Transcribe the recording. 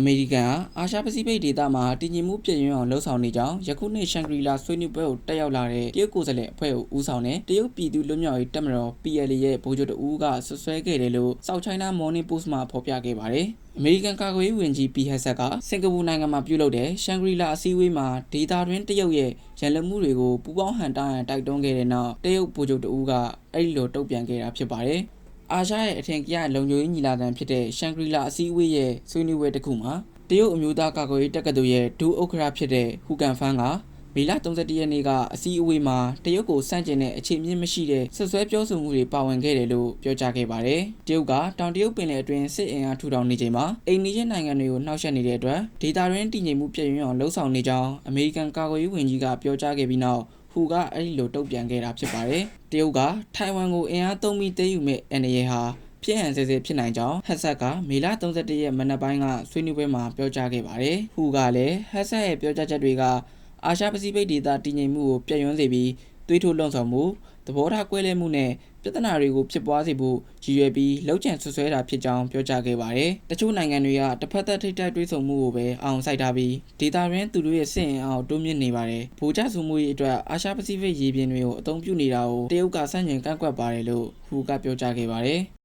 အမေရိကန်ဟာအာရှပစိဖိတ်ဒေသမှာတည်ငြိမ်မှုပြည့်ရင်းအောင်လှုံ့ဆော်နေကြောင်းယခုနှစ်ရှန်ဂရီလာဆွေးနွေးပွဲကိုတက်ရောက်လာတဲ့တရုတ်ကိုယ်စားလှယ်အဖွဲ့ကိုဦးဆောင်တဲ့တရုတ်ပြည်သူ့လွတ်မြောက်ရေးတပ်မတော် PLA ရဲ့ဗိုလ်ချုပ်တအူးကဆွဆွဲခဲ့တယ်လို့ South China Morning Post မှာဖော်ပြခဲ့ပါတယ်။အမေရိကန်ကာကွယ်ရေးဝန်ကြီးပီဟက်ဆက်ကစင်ကာပူနိုင်ငံမှာပြုလုပ်တဲ့ရှန်ဂရီလာအစည်းအဝေးမှာဒေတာတွင်တရုတ်ရဲ့ရန်လုံမှုတွေကိုပူးပေါင်းဟန်တားရန်တိုက်တွန်းခဲ့တဲ့နောက်တရုတ်ဗိုလ်ချုပ်တအူးကအဲ့ဒီလိုတုံ့ပြန်ခဲ့တာဖြစ်ပါတယ်။ အာရှရဲ့အထင်ကြီးလုံခြုံရေးညီလာခံဖြစ်တဲ့ရှန်ဂရီလာအစည်းအဝေးရဲ့ဆွေးနွေးပွဲတစ်ခုမှာတရုတ်အမျိုးသားကာကွယ်ရေးတပ်ကတူရဲ့ဒူဥက္ကရာဖြစ်တဲ့ဟူကန်ဖန်းကမေလ31ရက်နေ့ကအစည်းအဝေးမှာတရုတ်ကိုစန့်ကျင်တဲ့အခြေမြင့်မရှိတဲ့ဆွဆွဲပြောဆိုမှုတွေပါဝင်ခဲ့တယ်လို့ပြောကြားခဲ့ပါတယ်။တရုတ်ကတောင်တရုတ်ပင်လယ်အတွင်းစစ်အင်အားထူထောင်နေချိန်မှာအိန္ဒိယနိုင်ငံတွေကိုနှောက်ယှက်နေတဲ့အတွက်ဒေတာရင်းတည်ငြိမ်မှုပြည့်ရင်းအောင်လှုံ့ဆော်နေကြောင်းအမေရိကန်ကာကွယ်ရေးဝန်ကြီးကပြောကြားခဲ့ပြီးနောက် ဟူကအဲ့ဒီလိုတုံ့ပြန်ခဲ့တာဖြစ်ပါတယ်။တရုတ်ကထိုင်ဝမ်ကိုအင်အားသုံးပြီးသိမ်းယူမဲ့ NLA ဟာဖြစ်ဟန်ဆဲဆဲဖြစ်နိုင်ကြောင်းဟက်ဆက်ကမေလ31ရက်မနက်ပိုင်းကဆွေးနွေးပွဲမှာပြောကြားခဲ့ပါတယ်။ဟူကလည်းဟက်ဆက်ရဲ့ပြောကြားချက်တွေကအာရှပစိဖိတ်ဒေသတည်ငြိမ်မှုကိုပြည့်ရွံ့စေပြီး သွေးထိုးလွှမ်းဆော်မှုသဘောထားကွဲလွဲမှုနဲ့ပြဿနာတွေကိုဖြစ်ပွားစေဖို့ရည်ရွယ်ပြီးလှုပ်ချန်ဆွဆွဲတာဖြစ်ကြောင်းပြောကြားခဲ့ပါတယ်။တချို့နိုင်ငံတွေကတစ်ဖက်သက်ထိပ်တိုက်တွေးဆုံမှုကိုပဲအောင်စိုက်ထားပြီးဒေတာရင်းသူတို့ရဲ့စစ်အင်အားကိုတိုးမြင့်နေပါတယ်။ဗိုလ်ချစုမှုရေးအတွက်အာရှပစိဖိတ်ရေပြင်တွေကိုအသုံးပြုနေတာကိုတရုတ်ကစန့်ကျင်ကန့်ကွက်ပါတယ်လို့ဟူကပြောကြားခဲ့ပါတယ်။